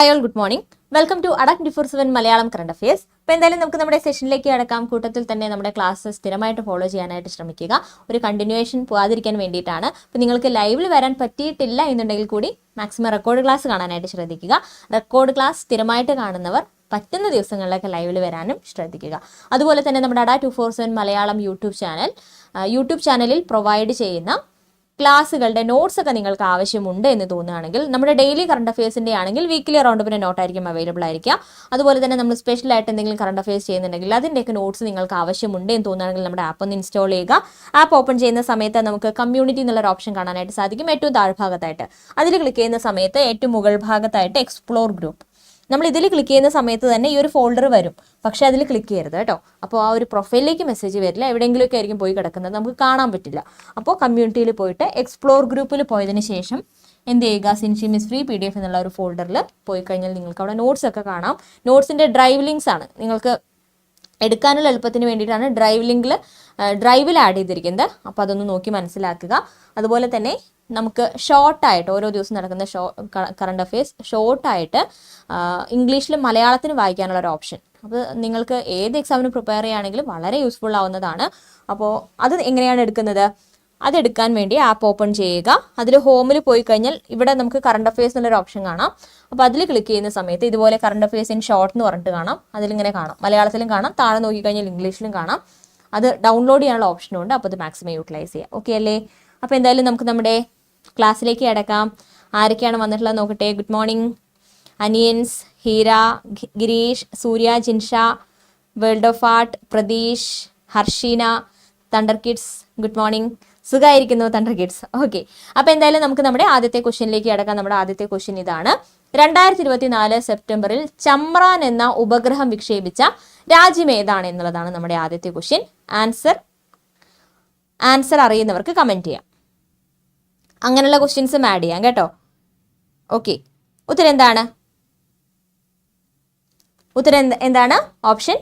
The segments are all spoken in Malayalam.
Hi good morning welcome to Adda two four seven Malayalam current affairs അപ്പോൾ എന്തായാലും നമുക്ക് നമ്മുടെ സെഷനിലേക്ക് അടക്കാം കൂട്ടത്തിൽ തന്നെ നമ്മുടെ ക്ലാസ് സ്ഥിരമായിട്ട് ഫോളോ ചെയ്യാനായിട്ട് ശ്രമിക്കുക. ഒരു കണ്ടിന്യൂവേഷൻ പോകാതിരിക്കാൻ വേണ്ടിയിട്ടാണ്. അപ്പോൾ നിങ്ങൾക്ക് ലൈവിൽ വരാൻ പറ്റിയിട്ടില്ല എന്നുണ്ടെങ്കിൽ കൂടി മാക്സിമം റെക്കോർഡ് ക്ലാസ് കാണാനായിട്ട് ശ്രദ്ധിക്കുക. റെക്കോർഡ് ക്ലാസ് സ്ഥിരമായിട്ട് കാണുന്നവർ പറ്റുന്ന ദിവസങ്ങളിലൊക്കെ ലൈവിൽ വരാനും ശ്രദ്ധിക്കുക. അതുപോലെ തന്നെ നമ്മുടെ Adda two four seven Malayalam YouTube channel YouTube ചാനലിൽ പ്രൊവൈഡ് ചെയ്യുന്ന ക്ലാസ്സുകളുടെ നോട്ട്സ് ഒക്കെ നിങ്ങൾക്ക് ആവശ്യമുണ്ട് എന്ന് തോന്നുകയാണെങ്കിൽ നമ്മുടെ ഡെയിലി കറണ്ട് അഫയേഴ്സിന്റെ ആണെങ്കിൽ വീക്കിലി പിന്നെ നോട്ടായിരിക്കും അവൈലബിൾ ആയിരിക്കുക. അതുപോലെ തന്നെ നമ്മൾ സ്പെഷ്യൽ ആയിട്ട് എന്തെങ്കിലും കറണ്ട് അഫയേഴ്സ് ചെയ്യുന്നുണ്ടെങ്കിൽ അതിന്റെയൊക്കെ നോട്ട്സ് നിങ്ങൾക്ക് ആവശ്യമുണ്ട് എന്ന് തോന്നുകയാണെങ്കിൽ നമ്മുടെ ആപ്പ് ഒന്ന് ഇൻസ്റ്റാൾ ചെയ്യുക. ആപ്പ് ഓപ്പൺ ചെയ്യുന്ന സമയത്ത് നമുക്ക് കമ്മ്യൂണിറ്റി എന്നുള്ളൊരു ഓപ്ഷൻ കാണാനായിട്ട് സാധിക്കും. ഏറ്റവും താഴ്ഭാഗത്തായിട്ട്. അതിൽ ക്ലിക്ക് ചെയ്യുന്ന സമയത്ത് ഏറ്റവും മുകൾ ഭാഗത്തായിട്ട് എക്സ്പ്ലോർ ഗ്രൂപ്പ് നമ്മൾ ഇതിൽ ക്ലിക്ക് ചെയ്യുന്ന സമയത്ത് തന്നെ ഈ ഒരു ഫോൾഡർ വരും. പക്ഷെ അതിൽ ക്ലിക്ക് ചെയ്യരുത് കേട്ടോ. അപ്പോൾ ആ ഒരു പ്രൊഫൈലിലേക്ക് മെസ്സേജ് വരില്ല. എവിടെയെങ്കിലുമൊക്കെ ആയിരിക്കും പോയി കിടക്കുന്നത്. നമുക്ക് കാണാൻ പറ്റില്ല. അപ്പോൾ കമ്മ്യൂണിറ്റിയിൽ പോയിട്ട് എക്സ്പ്ലോർ ഗ്രൂപ്പിൽ പോയതിന് ശേഷം എന്ത് ചെയ്യുക? Sinshi miss free P D F എന്നുള്ള ഒരു ഫോൾഡറിൽ പോയി കഴിഞ്ഞാൽ നിങ്ങൾക്ക് അവിടെ നോട്ട്സ് ഒക്കെ കാണാം. നോട്ട്സിന്റെ ഡ്രൈവ് ലിങ്ക്സ് ആണ്. നിങ്ങൾക്ക് എടുക്കാനുള്ള എളുപ്പത്തിന് വേണ്ടിയിട്ടാണ് ഡ്രൈവ് ലിങ്കിൽ ഡ്രൈവിൽ ആഡ് ചെയ്തിരിക്കുന്നത്. അപ്പോൾ അതൊന്ന് നോക്കി മനസ്സിലാക്കുക. അതുപോലെ തന്നെ നമുക്ക് ഷോർട്ടായിട്ട് ഓരോ ദിവസം നടക്കുന്ന ഷോ കറണ്ട് അഫയേഴ്സ് ഷോർട്ടായിട്ട് ഇംഗ്ലീഷിലും മലയാളത്തിനും വായിക്കാനുള്ള ഒരു ഓപ്ഷൻ അപ്പോൾ നിങ്ങൾക്ക് ഏത് എക്സാമിന് പ്രിപ്പയർ ചെയ്യുകയാണെങ്കിലും വളരെ യൂസ്ഫുൾ ആവുന്നതാണ്. അപ്പോൾ അത് എങ്ങനെയാണ് എടുക്കുന്നത്? അതെടുക്കാൻ വേണ്ടി ആപ്പ് ഓപ്പൺ ചെയ്യുക. അതിൽ ഹോമിൽ പോയി കഴിഞ്ഞാൽ ഇവിടെ നമുക്ക് കറണ്ട് അഫയേഴ്സ് എന്നുള്ളൊരു ഓപ്ഷൻ കാണാം. അപ്പോൾ അതിൽ ക്ലിക്ക് ചെയ്യുന്ന സമയത്ത് ഇതുപോലെ കറണ്ട് അഫയേഴ്സ് ഇൻ ഷോർട്ട് എന്ന് പറഞ്ഞിട്ട് കാണാം. അതിലിങ്ങനെ കാണാം. മലയാളത്തിലും കാണാം. താഴെ നോക്കിക്കഴിഞ്ഞാൽ ഇംഗ്ലീഷിലും കാണാം. അത് ഡൗൺലോഡ് ചെയ്യാനുള്ള ഓപ്ഷനും ഉണ്ട്. അപ്പോൾ അത് മാക്സിമം യൂട്ടിലൈസ് ചെയ്യാം. ഓക്കെ അല്ലേ? അപ്പോൾ എന്തായാലും നമുക്ക് നമ്മുടെ ക്ലാസ്സിലേക്ക് അടക്കാം ആരൊക്കെയാണ് വന്നിട്ടുള്ളത് നോക്കട്ടെ. Good morning onions Heera Girish Surya Jinsha world of art Pratheesh Harsheena thunder kids good morning സുഖമായിരിക്കുന്നു തണ്ടർ കിഡ്സ് ഓക്കെ അപ്പോൾ എന്തായാലും നമുക്ക് നമ്മുടെ ആദ്യത്തെ ക്വസ്റ്റ്യനിലേക്ക് അടക്കാം നമ്മുടെ ആദ്യത്തെ ക്വസ്റ്റ്യൻ ഇതാണ്. രണ്ടായിരത്തി ഇരുപത്തിനാല് സെപ്റ്റംബറിൽ ചമ്രാൻ എന്ന ഉപഗ്രഹം വിക്ഷേപിച്ച രാജ്യം ഏതാണ് എന്നുള്ളതാണ് നമ്മുടെ ആദ്യത്തെ ക്വസ്റ്റ്യൻ ആൻസർ ആൻസർ അറിയുന്നവർക്ക് കമന്റ് ചെയ്യാം. അങ്ങനെയുള്ള ക്വസ്റ്റ്യൻസും ആഡ് ചെയ്യാം കേട്ടോ. ഓക്കെ ഉത്തരം എന്താണ്? ഉത്തരം എന്താണ്? ഓപ്ഷൻ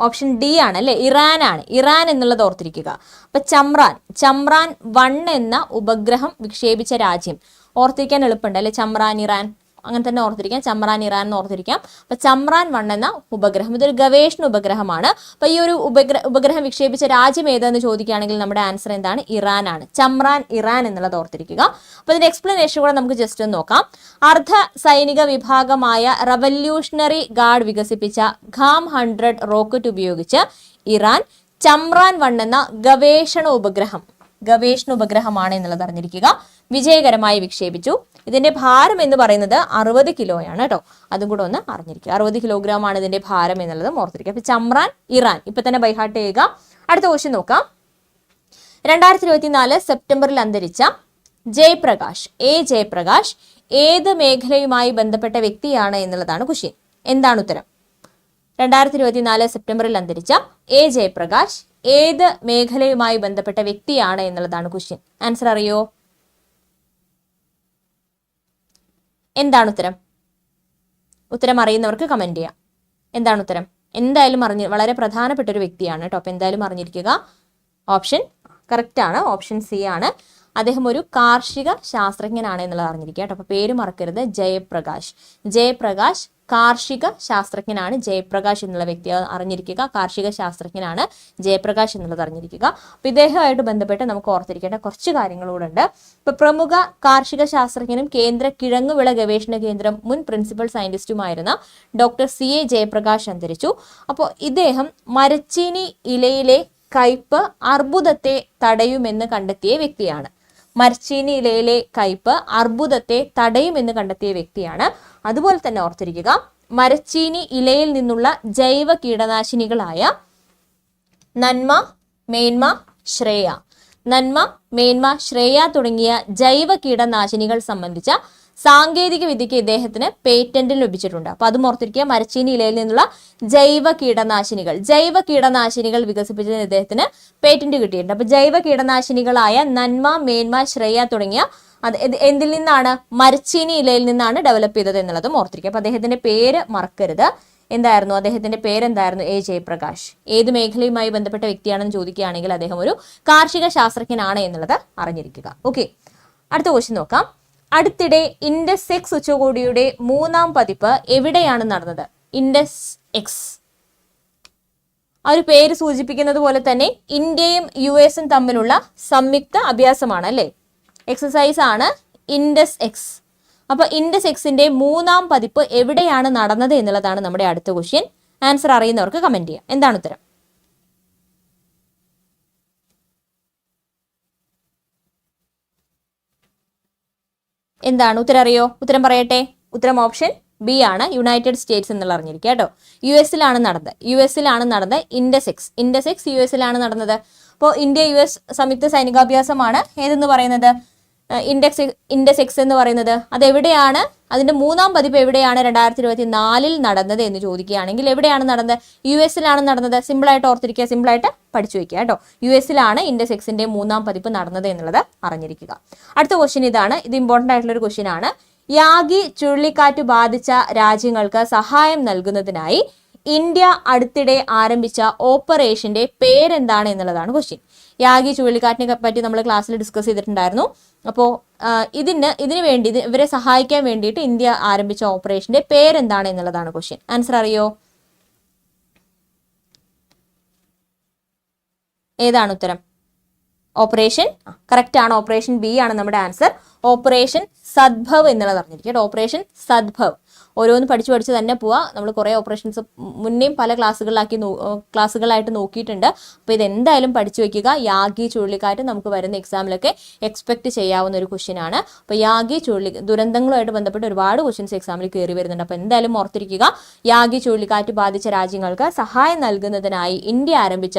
ഓപ്ഷൻ ഡി ആണ് അല്ലേ? ഇറാൻ ആണ്. ഇറാൻ എന്നുള്ളത് ഓർത്തിരിക്കുക. അപ്പൊ ചമ്രാൻ. ചമ്രാൻ വൺ എന്ന ഉപഗ്രഹം വിക്ഷേപിച്ച രാജ്യം. ഓർത്തിരിക്കാൻ എളുപ്പമുണ്ട് അല്ലെ? Chamran Iran. അങ്ങനെ തന്നെ ഓർത്തിരിക്കാം. ചമ്രാൻ ഇറാൻ എന്ന് ഓർത്തിരിക്കാം. അപ്പൊ ചമ്രാൻ വൺ എന്ന ഉപഗ്രഹം. ഇതൊരു ഗവേഷണ ഉപഗ്രഹമാണ്. അപ്പൊ ഈ ഒരു ഉപഗ്രഹ ഉപഗ്രഹം വിക്ഷേപിച്ച രാജ്യം ഏതെന്ന് ചോദിക്കുകയാണെങ്കിൽ നമ്മുടെ ആൻസർ എന്താണ്? ഇറാൻ ആണ്. ചമ്രാൻ ഇറാൻ എന്നുള്ളത് ഓർത്തിരിക്കുക. അപ്പൊ ഇതിന്റെ എക്സ്പ്ലനേഷൻ കൂടെ നമുക്ക് ജസ്റ്റ് ഒന്ന് നോക്കാം. അർദ്ധ സൈനിക വിഭാഗമായ റവല്യൂഷണറി ഗാർഡ് വികസിപ്പിച്ച ഖാം ഹൺഡ്രഡ് റോക്കറ്റ് ഉപയോഗിച്ച് ഇറാൻ ചമ്രാൻ വൺ എന്ന ഗവേഷണ ഉപഗ്രഹം. ഗവേഷണ ഉപഗ്രഹമാണ് എന്നുള്ളത് അറിഞ്ഞിരിക്കുക. വിജയകരമായി വിക്ഷേപിച്ചു. ഇതിന്റെ ഭാരം എന്ന് പറയുന്നത് അറുപത് കിലോയാണ് കേട്ടോ. അതും കൂടെ ഒന്ന് അറിഞ്ഞിരിക്കുക. അറുപത് കിലോഗ്രാം ആണ് ഇതിന്റെ ഭാരം എന്നുള്ളത് ഓർത്തിരിക്കുക. അപ്പൊ ചമ്രാൻ ഇറാൻ. ഇപ്പൊ തന്നെ ബൈഹാർട്ട് ചെയ്യുക അടുത്ത ക്വസ്റ്റ്യൻ നോക്കാം. രണ്ടായിരത്തി ഇരുപത്തിനാല് സെപ്റ്റംബറിൽ അന്തരിച്ച ജയപ്രകാശ്. എ ജയപ്രകാശ് ഏത് മേഖലയുമായി ബന്ധപ്പെട്ട വ്യക്തിയാണ് എന്നുള്ളതാണ് ക്വസ്റ്റ്യൻ എന്താണ് ഉത്തരം? രണ്ടായിരത്തി ഇരുപത്തിനാല് സെപ്റ്റംബറിൽ അന്തരിച്ച എ ജയപ്രകാശ് ഏത് മേഖലയുമായി ബന്ധപ്പെട്ട വ്യക്തിയാണ് എന്നുള്ളതാണ് ക്വസ്റ്റ്യൻ ആൻസർ അറിയോ? എന്താണ് ഉത്തരം? ഉത്തരം അറിയുന്നവർക്ക് കമന്റ് ചെയ്യാം. എന്താണ് ഉത്തരം? എന്തായാലും അറിഞ്ഞ് വളരെ പ്രധാനപ്പെട്ട ഒരു വ്യക്തിയാണ് കേട്ടോ. അപ്പോൾ എന്തായാലും അറിഞ്ഞിരിക്കുക. ഓപ്ഷൻ കറക്റ്റ് ആണ്. ഓപ്ഷൻ സി ആണ്. അദ്ദേഹം ഒരു കാർഷിക ശാസ്ത്രജ്ഞനാണ് എന്നുള്ളത് അറിഞ്ഞിരിക്കുക കേട്ടോ. അപ്പോൾ പേര് മറക്കരുത്. ജയപ്രകാശ്. ജയപ്രകാശ് കാർഷിക ശാസ്ത്രജ്ഞനാണ് ജയപ്രകാശ് എന്നുള്ള വ്യക്തി. അറിഞ്ഞിരിക്കുക. കാർഷിക ശാസ്ത്രജ്ഞനാണ് ജയപ്രകാശ് എന്നുള്ളത് അറിഞ്ഞിരിക്കുക. അപ്പൊ ഇദ്ദേഹമായിട്ട് ബന്ധപ്പെട്ട് നമുക്ക് ഓർത്തിരിക്കേണ്ട കുറച്ച് കാര്യങ്ങളുണ്ട് ഇപ്പോൾ പ്രമുഖ കാർഷിക ശാസ്ത്രജ്ഞനും കേന്ദ്ര കിഴങ്ങുവിള ഗവേഷണ കേന്ദ്രം മുൻ പ്രിൻസിപ്പൽ സയന്റിസ്റ്റുമായിരുന്ന ഡോക്ടർ സി എ ജയപ്രകാശ് അന്തരിച്ചു. അപ്പോൾ ഇദ്ദേഹം മരച്ചീനി ഇലയിലെ കയ്പ് അർബുദത്തെ തടയുമെന്ന് കണ്ടെത്തിയ വ്യക്തിയാണ്. മരച്ചീനി ഇലയിലെ കയ്പ് അർബുദത്തെ തടയുമെന്ന് കണ്ടെത്തിയ വ്യക്തിയാണ്. അതുപോലെ തന്നെ ഓർത്തിരിക്കുക മരച്ചീനി ഇലയിൽ നിന്നുള്ള ജൈവ കീടനാശിനികളായ നന്മ മേന്മ ശ്രേയ. നന്മ മേന്മ ശ്രേയ തുടങ്ങിയ ജൈവ കീടനാശിനികൾ സംബന്ധിച്ച സാങ്കേതിക വിദ്യയ്ക്ക് ഇദ്ദേഹത്തിന് പേറ്റന്റ് ലഭിച്ചിട്ടുണ്ട്. അപ്പൊ അത് ഓർത്തിരിക്കുക മരച്ചീനി ഇലയിൽ നിന്നുള്ള ജൈവ കീടനാശിനികൾ. ജൈവ കീടനാശിനികൾ വികസിപ്പിച്ചതിന് ഇദ്ദേഹത്തിന് പേറ്റന്റ് കിട്ടിയിട്ടുണ്ട്. അപ്പൊ ജൈവ കീടനാശിനികളായ നന്മ മേന്മ ശ്രേയ തുടങ്ങിയ അത് എന്തിൽ നിന്നാണ്? മരച്ചീനി ഇലയിൽ നിന്നാണ് ഡെവലപ്പ് ചെയ്തത് എന്നുള്ളതും ഓർത്തിരിക്കുക. അപ്പൊ അദ്ദേഹത്തിന്റെ പേര് മറക്കരുത്. എന്തായിരുന്നു? അദ്ദേഹത്തിന്റെ പേരെന്തായിരുന്നു? എ. ജയപ്രകാശ്. ഏത് മേഖലയുമായി ബന്ധപ്പെട്ട വ്യക്തിയാണെന്ന് ചോദിക്കുകയാണെങ്കിൽ അദ്ദേഹം ഒരു കാർഷിക ശാസ്ത്രജ്ഞനാണ് എന്നുള്ളത് അറിഞ്ഞിരിക്കുക. ഓക്കെ. അടുത്ത ക്വസ്റ്റ്യൻ നോക്കാം. അടുത്തിടെ ഇൻഡസ് എക്സ് ഉച്ചകോടിയുടെ മൂന്നാം പതിപ്പ് എവിടെയാണ് നടന്നത്? ഇൻഡസ് എക്സ് ആ ഒരു പേര് സൂചിപ്പിക്കുന്നത് പോലെ തന്നെ ഇന്ത്യയും യു എസും തമ്മിലുള്ള സംയുക്ത അഭ്യാസമാണ് അല്ലേ? എക്സസൈസ് ആണ് ഇൻഡസ് എക്സ് അപ്പൊ ഇൻഡസ് എക്സിന്റെ മൂന്നാം പതിപ്പ് എവിടെയാണ് നടന്നത് എന്നുള്ളതാണ് നമ്മുടെ അടുത്ത ക്വസ്റ്റ്യൻ ആൻസർ അറിയുന്നവർക്ക് കമന്റ് ചെയ്യാം. എന്താണ് ഉത്തരം? എന്താണ് ഉത്തരം അറിയോ ഉത്തരം പറയട്ടെ. ഉത്തരം ഓപ്ഷൻ ബി ആണ്. യുണൈറ്റഡ് സ്റ്റേറ്റ്സ് എന്നുള്ള അറിഞ്ഞിരിക്കുക കേട്ടോ. യു എസിലാണ് നടന്നത്. യു എസിലാണ് നടന്നത് ഇൻഡസെക്സ് ഇൻഡസെക്സ് യു എസിലാണ് നടന്നത്. അപ്പോൾ ഇന്ത്യ യു എസ് സംയുക്ത സൈനികാഭ്യാസമാണ്. ഏതെന്ന് പറയുന്നത്? ഇൻഡെക്സ് ഇൻഡെക്സ് എക്സ് എന്ന് പറയുന്നത് അതെവിടെയാണ്? അതിന്റെ മൂന്നാം പതിപ്പ് എവിടെയാണ് രണ്ടായിരത്തി ഇരുപത്തി നാലിൽ നടന്നത് എന്ന് ചോദിക്കുകയാണെങ്കിൽ എവിടെയാണ് നടന്നത്? യു എസിലാണ് നടന്നത് സിമ്പിളായിട്ട് ഓർത്തിരിക്കുക സിമ്പിളായിട്ട് പഠിച്ചു വയ്ക്കുക കേട്ടോ. യു എസിലാണ് ഇൻഡെക്സ് എക്സിന്റെ മൂന്നാം പതിപ്പ് നടന്നത് എന്നുള്ളത് അറിഞ്ഞിരിക്കുക. അടുത്ത ക്വസ്റ്റ്യൻ ഇതാണ്. ഇത് ഇമ്പോർട്ടന്റ് ആയിട്ടുള്ള ഒരു ക്വസ്റ്റ്യൻ ആണ്. യാഗി ചുഴലിക്കാറ്റ് ബാധിച്ച രാജ്യങ്ങൾക്ക് സഹായം നൽകുന്നതിനായി ഇന്ത്യ അടുത്തിടെ ആരംഭിച്ച ഓപ്പറേഷന്റെ പേരെന്താണ് എന്നുള്ളതാണ് ക്വസ്റ്റ്യൻ യാഗി ചുഴലിക്കാറ്റിനെ പറ്റി നമ്മൾ ക്ലാസ്സിൽ ഡിസ്കസ് ചെയ്തിട്ടുണ്ടായിരുന്നു. അപ്പോൾ ഇതിന് ഇതിനു വേണ്ടി ഇവരെ സഹായിക്കാൻ വേണ്ടിയിട്ട് ഇന്ത്യ ആരംഭിച്ച ഓപ്പറേഷന്റെ പേരെന്താണ് എന്നുള്ളതാണ് ക്വസ്റ്റ്യൻ ആൻസർ അറിയോ? ഏതാണ് ഉത്തരം? ഓപ്പറേഷൻ? കറക്റ്റ് ആണ്. ഓപ്പറേഷൻ ബി ആണ് നമ്മുടെ ആൻസർ ഓപ്പറേഷൻ സദ്ഭവ് എന്നുള്ളത് അറിഞ്ഞിരിക്കും ഓപ്പറേഷൻ സദ്ഭവ്. ഓരോന്ന് പഠിച്ചു പഠിച്ച് തന്നെ പോവാ. നമ്മൾ കുറേ ഓപ്പറേഷൻസ് മുന്നേയും പല ക്ലാസ്സുകളിലാക്കി ക്ലാസ്സുകളായിട്ട് നോക്കിയിട്ടുണ്ട്. അപ്പോൾ ഇത് എന്തായാലും പഠിച്ചു വെക്കുക. യാഗി ചുഴലിക്കാറ്റ് നമുക്ക് വരുന്ന എക്സാമിലൊക്കെ എക്സ്പെക്ട് ചെയ്യാവുന്ന ഒരു ക്വസ്റ്റ്യൻ ആണ്. അപ്പോൾ യാഗി ചുഴലി ദുരന്തങ്ങളുമായിട്ട് ബന്ധപ്പെട്ട് ഒരുപാട് ക്വസ്റ്റ്യൻസ് എക്സാമിൽ കയറി വരുന്നുണ്ട്. അപ്പോൾ എന്തായാലും ഓർത്തിരിക്കുക. യാഗി ചുഴലിക്കാറ്റ് ബാധിച്ച രാജ്യങ്ങൾക്ക് സഹായം നൽകുന്നതിനായി ഇന്ത്യ ആരംഭിച്ച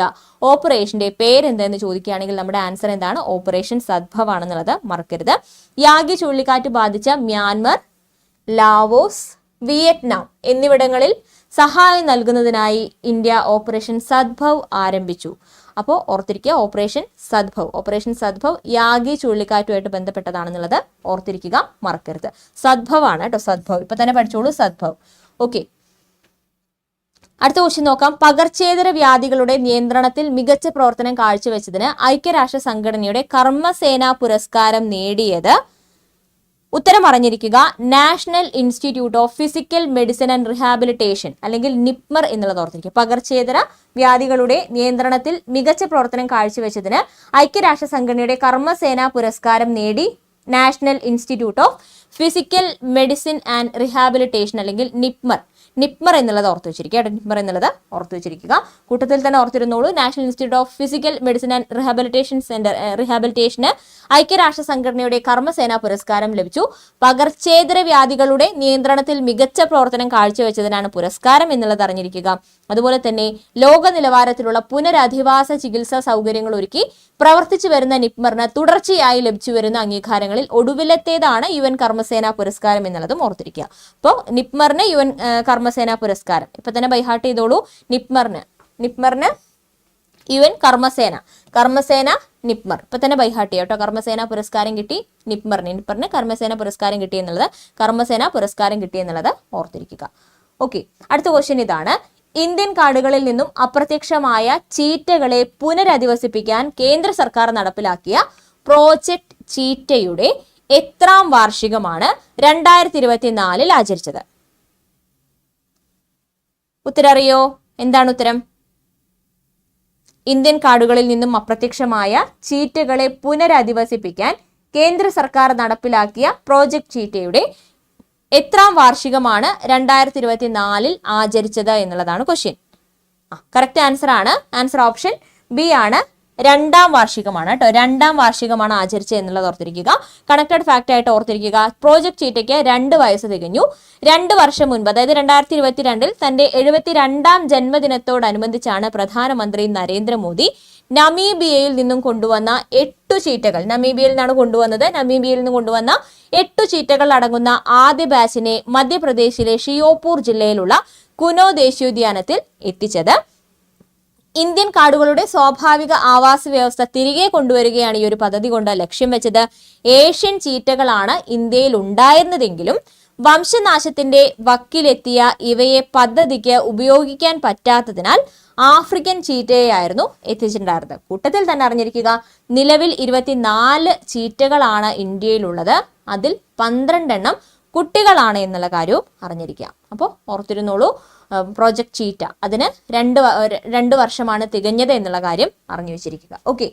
ഓപ്പറേഷന്റെ പേരെന്തെന്ന് ചോദിക്കുകയാണെങ്കിൽ നമ്മുടെ ആൻസർ എന്താണ്? ഓപ്പറേഷൻ സദ്ഭവ് ആണെന്നുള്ളത് മറക്കരുത്. യാഗി ചുഴലിക്കാറ്റ് ബാധിച്ച മ്യാൻമർ ലാവോസ് വിയറ്റ്നാം എന്നിവിടങ്ങളിൽ സഹായം നൽകുന്നതിനായി ഇന്ത്യ ഓപ്പറേഷൻ സദ്ഭവ് ആരംഭിച്ചു. അപ്പോൾ ഓർത്തിരിക്കുക operation Sadbhav. Operation Sadbhav Yagi ചുഴലിക്കാറ്റുമായിട്ട് ബന്ധപ്പെട്ടതാണെന്നുള്ളത് ഓർത്തിരിക്കുക മറക്കരുത്. സദ്ഭവ് ആണ് കേട്ടോ സദ്ഭവ്. ഇപ്പൊ തന്നെ പഠിച്ചോളൂ സദ്ഭവ്. ഓക്കെ അടുത്ത ക്വസ്റ്റ്യൻ നോക്കാം. പകർച്ചേതര വ്യാധികളുടെ നിയന്ത്രണത്തിൽ മികച്ച പ്രവർത്തനം കാഴ്ചവെച്ചതിന് ഐക്യരാഷ്ട്ര സംഘടനയുടെ കർമ്മസേന പുരസ്കാരം നേടിയത് ഉത്തരം അറിഞ്ഞിരിക്കുക National Institute of Physical Medicine and Rehabilitation അല്ലെങ്കിൽ നിപ്മർ എന്നുള്ളത് ഓർത്തിരിക്കുക. പകർച്ചേതര വ്യാധികളുടെ നിയന്ത്രണത്തിൽ മികച്ച പ്രവർത്തനം കാഴ്ചവെച്ചതിന് ഐക്യരാഷ്ട്ര സംഘടനയുടെ കർമ്മസേന പുരസ്കാരം നേടി National Institute of Physical Medicine and Rehabilitation അല്ലെങ്കിൽ നിപ്മർ. നിപ്മർ എന്നുള്ളത് ഓർത്ത് വെച്ചിരിക്കുക. കേട്ടോ നിപ്മർ എന്നുള്ളത് ഓർത്ത് വെച്ചിരിക്കുക. കൂട്ടത്തിൽ തന്നെ ഓർത്തിരുന്നോളൂ. National Institute of Physical Medicine and Rehabilitation centre rehabilitation ഐക്യരാഷ്ട്ര സംഘടനയുടെ കർമ്മസേനാ പുരസ്കാരം ലഭിച്ചു. പകർച്ചേതര വ്യാധികളുടെ നിയന്ത്രണത്തിൽ മികച്ച പ്രവർത്തനം കാഴ്ചവെച്ചതിനാണ് പുരസ്കാരം എന്നുള്ളത് അറിഞ്ഞിരിക്കുക. അതുപോലെ തന്നെ ലോക നിലവാരത്തിലുള്ള പുനരധിവാസ ചികിത്സാ സൗകര്യങ്ങൾ ഒരുക്കി പ്രവർത്തിച്ചു വരുന്ന നിപ്മറിന് തുടർച്ചയായി ലഭിച്ചു വരുന്ന അംഗീകാരങ്ങളിൽ ഒടുവിലത്തേതാണ് യു എൻ കർമ്മസേന പുരസ്കാരം എന്നുള്ളതും ഓർത്തിരിക്കുക. അപ്പോൾ നിപ്മറിന് യു എൻ കർമ്മസേന പുരസ്കാരം. ഇപ്പൊ തന്നെ ബൈഹാർട്ട് ചെയ്തോളൂ. നിപ്മറിന് നിപ്മറിന് യു എൻ കർമ്മസേന കർമ്മസേന നിപ്മർ. ഇപ്പൊ തന്നെ ബൈഹാർട്ട് ചെയ്യാം കേട്ടോ. കർമ്മസേന പുരസ്കാരം കിട്ടി നിപ്മറിന്. നിപ്മറിന് കർമ്മസേന പുരസ്കാരം കിട്ടി എന്നുള്ളത് കർമ്മസേന പുരസ്കാരം കിട്ടി എന്നുള്ളത് ഓർത്തിരിക്കുക. ഓക്കെ. അടുത്ത ക്വസ്റ്റ്യൻ ഇതാണ്. ഇന്ത്യൻ കാടുകളിൽ നിന്നും അപ്രത്യക്ഷമായ ചീറ്റകളെ പുനരധിവസിപ്പിക്കാൻ കേന്ദ്ര സർക്കാർ നടപ്പിലാക്കിയ പ്രോജക്ട് ചീറ്റയുടെ എത്രാം വാർഷികമാണ് രണ്ടായിരത്തി ഇരുപത്തിനാലിൽ ആചരിച്ചത്. ഉത്തരറിയോ? എന്താണ് ഉത്തരം? ഇന്ത്യൻ കാടുകളിൽ നിന്നും അപ്രത്യക്ഷമായ ചീറ്റകളെ പുനരധിവസിപ്പിക്കാൻ കേന്ദ്ര സർക്കാർ നടപ്പിലാക്കിയ പ്രോജക്ട് ചീറ്റയുടെ എത്രാം വാർഷികമാണ് രണ്ടായിരത്തി ഇരുപത്തി നാലിൽ ആചരിച്ചത് എന്നുള്ളതാണ് ക്വസ്റ്റ്യൻ ആ കറക്റ്റ് ആൻസർ ആണ്. ആൻസർ ഓപ്ഷൻ ബി ആണ്. രണ്ടാം വാർഷികമാണ് കേട്ടോ. രണ്ടാം വാർഷികമാണ് ആചരിച്ചത് എന്നുള്ളത് ഓർത്തിരിക്കുക. കണക്റ്റഡ് ഫാക്റ്റ് ആയിട്ട് ഓർത്തിരിക്കുക. പ്രോജക്ട് ചീറ്റയ്ക്ക് രണ്ട് വയസ്സ് തികഞ്ഞു. രണ്ട് വർഷം മുൻപ് അതായത് രണ്ടായിരത്തി ഇരുപത്തിരണ്ടിൽ തന്റെ എഴുപത്തിരണ്ടാം ജന്മദിനത്തോടനുബന്ധിച്ചാണ് പ്രധാനമന്ത്രി നരേന്ദ്രമോദി നമീബിയയിൽ നിന്നും കൊണ്ടുവന്ന എട്ടു ചീറ്റകൾ. നമീബിയയിൽ നിന്നാണ് കൊണ്ടുവന്നത്. നമീബിയയിൽ നിന്ന് കൊണ്ടുവന്ന എട്ടു ചീറ്റകൾ അടങ്ങുന്ന ആദ്യ ബാച്ചിനെ മധ്യപ്രദേശിലെ ഷിയോപൂർ ജില്ലയിലുള്ള കുനോ ദേശീയോദ്യാനത്തിൽ എത്തിച്ചത്. ഇന്ത്യൻ കാടുകളുടെ സ്വാഭാവിക ആവാസ വ്യവസ്ഥ തിരികെ കൊണ്ടുവരികയാണ് ഈ ഒരു പദ്ധതി കൊണ്ട് ലക്ഷ്യം വെച്ചത്. ഏഷ്യൻ ചീറ്റകളാണ് ഇന്ത്യയിൽ ഉണ്ടായിരുന്നതെങ്കിലും വംശനാശത്തിന്റെ വക്കിലെത്തിയ ഇവയെ പദ്ധതിക്ക് ഉപയോഗിക്കാൻ പറ്റാത്തതിനാൽ ആഫ്രിക്കൻ ചീറ്റയായിരുന്നു എത്തിച്ചിട്ടുണ്ടായിരുന്നത്. കൂട്ടത്തിൽ തന്നെ അറിഞ്ഞിരിക്കുക നിലവിൽ ഇരുപത്തിനാല് ചീറ്റകളാണ് ഇന്ത്യയിലുള്ളത്. അതിൽ പന്ത്രണ്ടെണ്ണം കുട്ടികളാണ് എന്നുള്ള കാര്യവും അറിഞ്ഞിരിക്കുക. അപ്പോൾ ഓർത്തിരുന്നോളൂ പ്രോജക്റ്റ് ചീറ്റ അതിന് രണ്ട് രണ്ട് വർഷമാണ് തികഞ്ഞത് എന്നുള്ള കാര്യം അറിഞ്ഞു വെച്ചിരിക്കുക. ഓക്കെ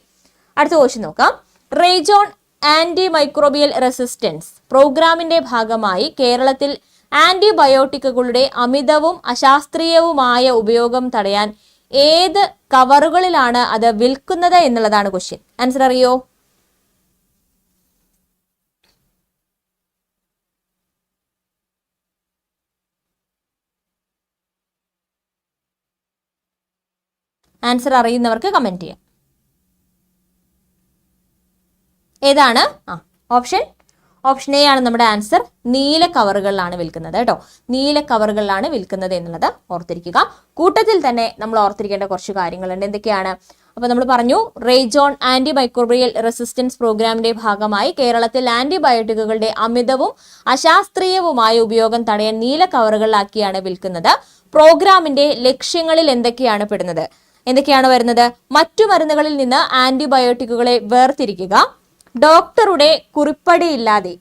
അടുത്ത ക്വസ്റ്റ്യൻ നോക്കാം. റേജോൺ ആന്റി മൈക്രോബിയൽ റെസിസ്റ്റൻസ് പ്രോഗ്രാമിന്റെ ഭാഗമായി കേരളത്തിൽ ആന്റിബയോട്ടിക്കുകളുടെ അമിതവും അശാസ്ത്രീയവുമായ ഉപയോഗം തടയാൻ ഏത് കവറുകളിലാണ് അത് വിൽക്കുന്നത് എന്നുള്ളതാണ് ക്വസ്റ്റ്യൻ ആൻസർ അറിയോ? ആൻസർ അറിയുന്നവർക്ക് കമന്റ് ചെയ്യാം. ഏതാണ്? ആ ഓപ്ഷൻ ഓപ്ഷൻ എ ആണ് നമ്മുടെ ആൻസർ നീല കവറുകളിലാണ് വിൽക്കുന്നത് കേട്ടോ. നീല കവറുകളിലാണ് വിൽക്കുന്നത് എന്നുള്ളത് ഓർത്തിരിക്കുക. കൂട്ടത്തിൽ തന്നെ നമ്മൾ ഓർത്തിരിക്കേണ്ട കുറച്ച് കാര്യങ്ങളുണ്ട്. എന്തൊക്കെയാണ്? അപ്പോൾ നമ്മൾ പറഞ്ഞു റേജോൺ ആന്റി മൈക്രോബിയൽ റെസിസ്റ്റൻസ് പ്രോഗ്രാമിന്റെ ഭാഗമായി കേരളത്തിൽ ആന്റിബയോട്ടിക്കുകളുടെ അമിതവും അശാസ്ത്രീയവുമായ ഉപയോഗം തടയാൻ നീല കവറുകളിലാക്കിയാണ് വിൽക്കുന്നത്. പ്രോഗ്രാമിന്റെ ലക്ഷ്യങ്ങളിൽ എന്തൊക്കെയാണ് പെടുന്നത്? എന്തൊക്കെയാണ് വരുന്നത്? മറ്റു മരുന്നുകളിൽ നിന്ന് ആന്റിബയോട്ടിക്കുകളെ വേർതിരിക്കുക. ഡോക്ടറുടെ കുറിപ്പടിയില്ലാതെ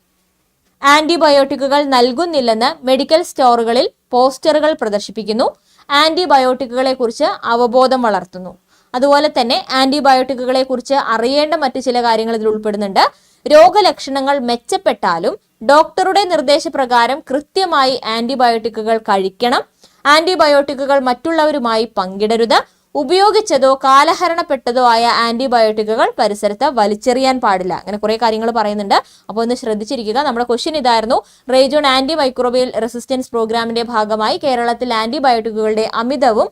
ആന്റിബയോട്ടിക്കുകൾ നൽകുന്നില്ലെന്ന് മെഡിക്കൽ സ്റ്റോറുകളിൽ പോസ്റ്ററുകൾ പ്രദർശിപ്പിക്കുന്നു. ആന്റിബയോട്ടിക്കുകളെ കുറിച്ച് അവബോധം വളർത്തുന്നു. അതുപോലെ തന്നെ ആന്റിബയോട്ടിക്കുകളെ കുറിച്ച് അറിയേണ്ട മറ്റു ചില കാര്യങ്ങൾ ഇതിൽ ഉൾപ്പെടുന്നുണ്ട്. രോഗലക്ഷണങ്ങൾ മെച്ചപ്പെട്ടാലും ഡോക്ടറുടെ നിർദ്ദേശപ്രകാരം കൃത്യമായി ആന്റിബയോട്ടിക്കുകൾ കഴിക്കണം. ആന്റിബയോട്ടിക്കുകൾ മറ്റുള്ളവരുമായി പങ്കിടരുത്. ഉപയോഗിച്ചതോ കാലഹരണപ്പെട്ടതോ ആയ ആന്റിബയോട്ടിക്കുകൾ പരിസരത്ത് വലിച്ചെറിയാൻ പാടില്ല. അങ്ങനെ കുറേ കാര്യങ്ങൾ പറയുന്നുണ്ട്. അപ്പോൾ ഒന്ന് ശ്രദ്ധിച്ചിരിക്കുക. നമ്മുടെ ക്വസ്റ്റ്യൻ ഇതായിരുന്നു. റേജോൺ ആന്റി മൈക്രോബിയൽ റെസിസ്റ്റൻസ് പ്രോഗ്രാമിന്റെ ഭാഗമായി കേരളത്തിൽ ആന്റിബയോട്ടിക്കുകളുടെ അമിതവും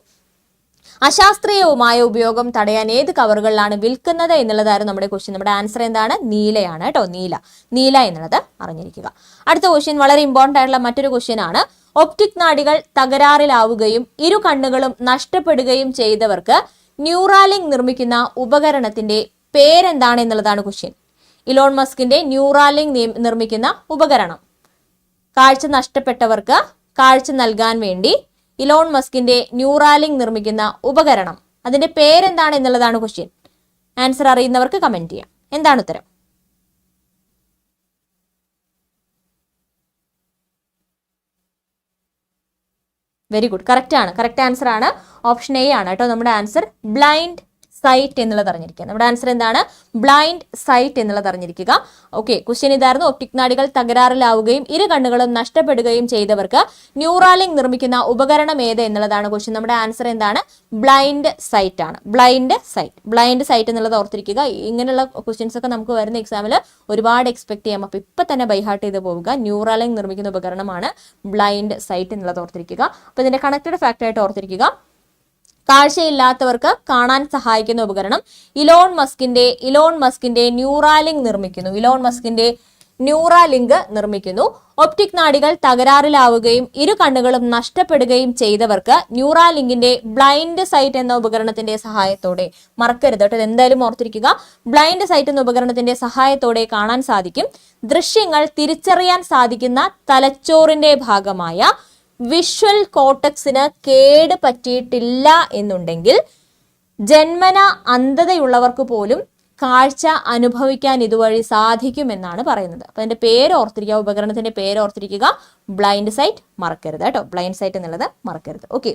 അശാസ്ത്രീയവുമായ ഉപയോഗം തടയാൻ ഏത് കവറുകളിലാണ് വിൽക്കുന്നത് എന്നുള്ളതായിരുന്നു നമ്മുടെ ക്വസ്റ്റ്യൻ നമ്മുടെ ആൻസർ എന്താണ്? നീലയാണ് കേട്ടോ. നീല. നീല എന്നുള്ളത് അറിഞ്ഞിരിക്കുക. അടുത്ത ക്വസ്റ്റ്യൻ വളരെ ഇമ്പോർട്ടന്റ് ആയിട്ടുള്ള മറ്റൊരു ക്വസ്റ്റ്യൻ ആണ്. ഒപ്റ്റിക് നാടികൾ തകരാറിലാവുകയും ഇരു കണ്ണുകളും നഷ്ടപ്പെടുകയും ചെയ്തവർക്ക് ന്യൂറാലിംഗ് നിർമ്മിക്കുന്ന ഉപകരണത്തിന്റെ പേരെന്താണ് എന്നുള്ളതാണ് ക്വസ്റ്റ്യൻ ഇലോൺ മസ്കിന്റെ ന്യൂറാലിംഗ് നിർമ്മിക്കുന്ന ഉപകരണം. കാഴ്ച നഷ്ടപ്പെട്ടവർക്ക് കാഴ്ച നൽകാൻ വേണ്ടി ഇലോൺ മസ്കിന്റെ ന്യൂറാലിംഗ് നിർമ്മിക്കുന്ന ഉപകരണം. അതിന്റെ പേരെന്താണ് എന്നുള്ളതാണ് ക്വസ്റ്റ്യൻ ആൻസർ അറിയുന്നവർക്ക് കമന്റ് ചെയ്യാം. എന്താണ് ഉത്തരം? വെരി ഗുഡ് കറക്റ്റ് ആണ്. കറക്റ്റ് ആൻസർ ആണ്. ഓപ്ഷൻ എ ആണ്. കേട്ടോ നമ്മുടെ ആൻസർ ബ്ലൈൻഡ് സൈറ്റ് എന്നുള്ളത് അറിഞ്ഞിരിക്കുക. നമ്മുടെ ആൻസർ എന്താണ്? ബ്ലൈൻഡ് സൈറ്റ് എന്നുള്ളത് അറിഞ്ഞിരിക്കുക. ഓക്കെ ക്വസ്റ്റ്യൻ ഇതായിരുന്നു. ഒപ്റ്റിക് നാടികൾ തകരാറിലാവുകയും ഇരു കണ്ണുകളും നഷ്ടപ്പെടുകയും ചെയ്തവർക്ക് ന്യൂറാലിംഗ് നിർമ്മിക്കുന്ന ഉപകരണം ഏത് എന്നുള്ളതാണ് ക്വസ്റ്റ്യൻ നമ്മുടെ ആൻസർ എന്താണ്? ബ്ലൈൻഡ് സൈറ്റ് ആണ്. ബ്ലൈൻഡ് സൈറ്റ് ബ്ലൈൻഡ് സൈറ്റ് എന്നുള്ളത് ഓർത്തിരിക്കുക. ഇങ്ങനെയുള്ള ക്വസ്റ്റ്യൻസ് ഒക്കെ നമുക്ക് വരുന്ന എക്സാമിൽ ഒരുപാട് എക്സ്പെക്ട് ചെയ്യാം. അപ്പോൾ ഇപ്പം തന്നെ ബൈഹാർട്ട് ചെയ്ത് പോവുക. ന്യൂറാലിംഗ് നിർമ്മിക്കുന്ന ഉപകരണമാണ് ബ്ലൈൻഡ് സൈറ്റ് എന്നുള്ളത് ഓർത്തിരിക്കുക. അപ്പോൾ ഇതിന്റെ കണക്റ്റഡ് ഫാക്ടർ ആയിട്ട് ഓർത്തിരിക്കുക. കാഴ്ചയില്ലാത്തവർക്ക് കാണാൻ സഹായിക്കുന്ന ഉപകരണം ഇലോൺ മസ്കിന്റെ ഇലോൺ മസ്കിന്റെ ന്യൂറാലിങ്ക് നിർമ്മിക്കുന്നു. ഇലോൺ മസ്കിന്റെ ന്യൂറാലിങ്ക് നിർമ്മിക്കുന്നു. ഒപ്റ്റിക് നാടികൾ തകരാറിലാവുകയും ഇരു കണ്ണുകളും നഷ്ടപ്പെടുകയും ചെയ്തവർക്ക് ന്യൂറാലിങ്കിന്റെ ബ്ലൈൻഡ് സൈറ്റ് എന്ന ഉപകരണത്തിന്റെ സഹായത്തോടെ മറക്കരുത് കേട്ടോ എന്തായാലും ഓർത്തിരിക്കുക. ബ്ലൈൻഡ് സൈറ്റ് എന്ന ഉപകരണത്തിന്റെ സഹായത്തോടെ കാണാൻ സാധിക്കും. ദൃശ്യങ്ങൾ തിരിച്ചറിയാൻ സാധിക്കുന്ന തലച്ചോറിന്റെ ഭാഗമായ വിഷ്വൽ കോട്ടക്സിന് കേട് പറ്റിയിട്ടില്ല എന്നുണ്ടെങ്കിൽ ജന്മന അന്ധതയുള്ളവർക്ക് പോലും കാഴ്ച അനുഭവിക്കാൻ ഇതുവഴി സാധിക്കുമെന്നാണ് പറയുന്നത്. അപ്പൊ അതിന്റെ പേര് ഓർത്തിരിക്കുക ഉപകരണത്തിന്റെ പേര് ഓർത്തിരിക്കുക. ബ്ലൈൻഡ് സൈറ്റ് മറക്കരുത് കേട്ടോ. ബ്ലൈൻഡ് സൈറ്റ് എന്നുള്ളത് മറക്കരുത്. ഓക്കെ